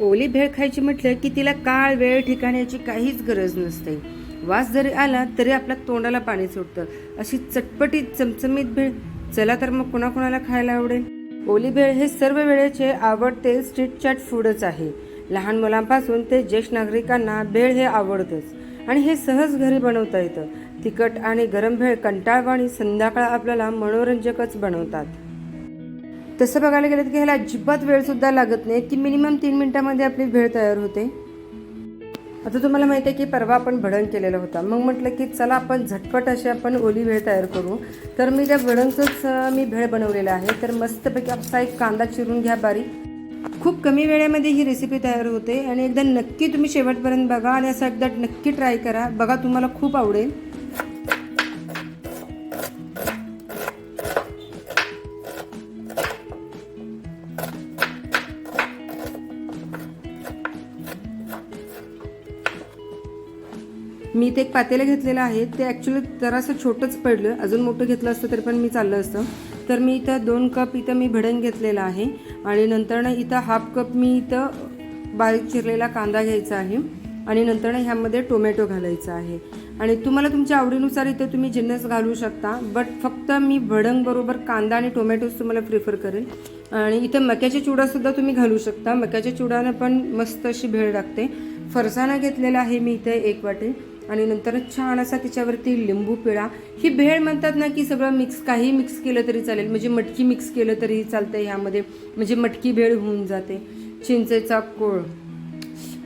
ओली भेळ खायची म्हटलं की तिला काळ वेळ ठिकाण्याची काहीच गरज नसते. वास जरी आला तरी आपल्या तोंडाला पाणी सुटतं. अशी चटपटीत चमचमीत भेळ चला तर मग कोणाकोणाला खायला आवडेल? ओली भेळ हे सर्व वेळेचे आवडते स्ट्रीट चाट फूडच आहे. लहान मुलांपासून ते ज्येष्ठ नागरिकांना भेळ हे आवडतंच. आणि हे सहज घरी बनवता येतं. तिखट आणि गरम भेळ कंटाळवाणी संध्याकाळ आपल्याला मनोरंजकच बनवतात. तसं बघायला गेलं तर ह्याला अजिबात वेळसुद्धा लागत नाही. की मिनिमम तीन मिनिटामध्ये आपली भेळ तयार होते. आता तुम्हाला माहिती आहे की परवा आपण भडंग केलेला होता. मग म्हटलं की चला आपण झटपट अशी आपण ओली भेळ तयार करू. तर मी त्या भडंगचंच मी भेळ बनवलेलं आहे. तर मस्तपैकी असा एक कांदा चिरून घ्या बारीक. खूप कमी वेळेमध्ये ही रेसिपी तयार होते. आणि एकदा नक्की तुम्ही शेवटपर्यंत बघा आणि असं एकदा नक्की ट्राय करा. बघा तुम्हाला खूप आवडेल. मी ते एक पातेलं घेतलेलं आहे. ते ॲक्च्युली जरासं छोटंच पडलं. अजून मोठं घेतलं असतं तरी पण मी चाललं असतं. तर मी इथं दोन कप इथं मी भडंग घेतलेलं आहे. आणि नंतरनं इथं हाफ कप मी इथं बारीक चिरलेला कांदा घ्यायचा आहे. आणि नंतरनं ह्यामध्ये टोमॅटो घालायचा आहे. आणि तुम्हाला तुमच्या आवडीनुसार इथं तुम्ही जिन्नस घालू शकता. बट फक्त मी भडंगबरोबर कांदा आणि टोमॅटोज तुम्हाला प्रिफर करेल आणि इथं मक्याच्या चिवडासुद्धा तुम्ही घालू शकता. मक्याच्या चुडानं पण मस्त अशी भेळ लागते. फरसाणा घेतलेला आहे मी इथे एक वाटे. आणि नंतर छान असा त्याच्यावरती लिंबू पिळा. ही भेळ म्हणतात ना की सगळं मिक्स काही मिक्स केलं तरी चालेल. म्हणजे मटकी मिक्स केलं तरी चालतं ह्यामध्ये म्हणजे मटकी भेळ होऊन जाते. चिंचेचा कोळ.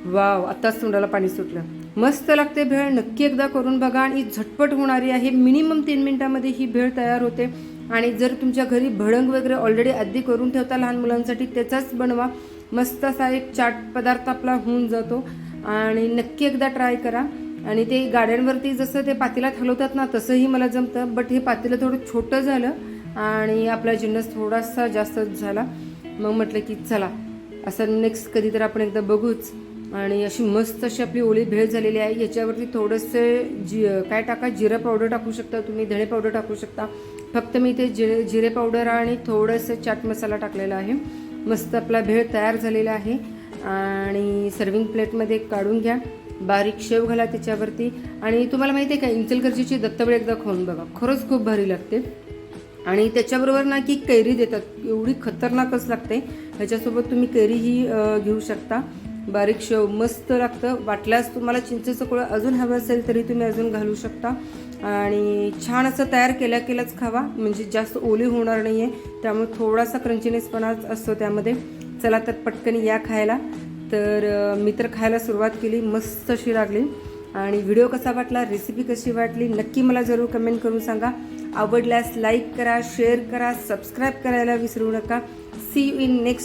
वाव आत्ताच तोंडाला पाणी सुटलं. मस्त लागते भेळ. नक्की एकदा करून बघा आणि झटपट होणारी आहे. मिनिमम तीन मिनिटामध्ये ही भेळ तयार होते. आणि जर तुमच्या घरी भडंग वगैरे ऑलरेडी आधी करून ठेवता लहान मुलांसाठी त्याचाच बनवा. मस्त असा एक चाट पदार्थ आपला होऊन जातो. आणि नक्की एकदा ट्राय करा. आणि ते गाड्यांवरती जसं ते पातेल्यात हलवतात ना तसंही मला जमतं. बट हे पातेलं थोडं छोटं झालं आणि आपला जिन्नस थोडासा जास्तच झाला. मग म्हटलं की चला असं नेक्स्ट कधी तर आपण एकदा बघूच. आणि अशी मस्त अशी आपली ओळी भेळ झालेली आहे. याच्यावरती थोडंसं जि काय टाका जिरं पावडर टाकू शकता तुम्ही धणे पावडर टाकू शकता. फक्त मी ते जिरे जिरे पावडर आणि थोडंसं चाट मसाला टाकलेला आहे. मस्त आपला भेळ तयार झालेला आहे. आणि सर्विंग प्लेटमध्ये काढून घ्या. बारीक शेव घाला त्याच्यावरती. आणि तुम्हाला माहिती आहे का इंचलगर्जीची दत्तबेळ एकदा खाऊन बघा. खरंच खूप भारी लागते. आणि त्याच्याबरोबर ना की कैरी देतात. एवढी खतरनाकच लागते ह्याच्यासोबत तुम्ही कैरीही घेऊ शकता. बारीक शेव मस्त लागतं. वाटल्यास तुम्हाला चिंचेचं कुळं अजून हवं असेल तरी तुम्ही अजून घालू शकता. आणि छान असं तयार केल्या केल्याच खावा. म्हणजे जास्त ओली होणार नाही आहे त्यामुळे थोडासा क्रंचीनेसपणा असतो त्यामध्ये. चला तर पटकन या खायला. तर मी तर खायला सुरुवात केली मस्त अशी लागली. आणि व्हिडिओ कसा वाटला रेसिपी कशी वाटली नक्की मला जरूर कमेंट करून सांगा. आवडल्यास लाईक करा शेअर करा सबस्क्राईब करायला विसरू नका. C you in next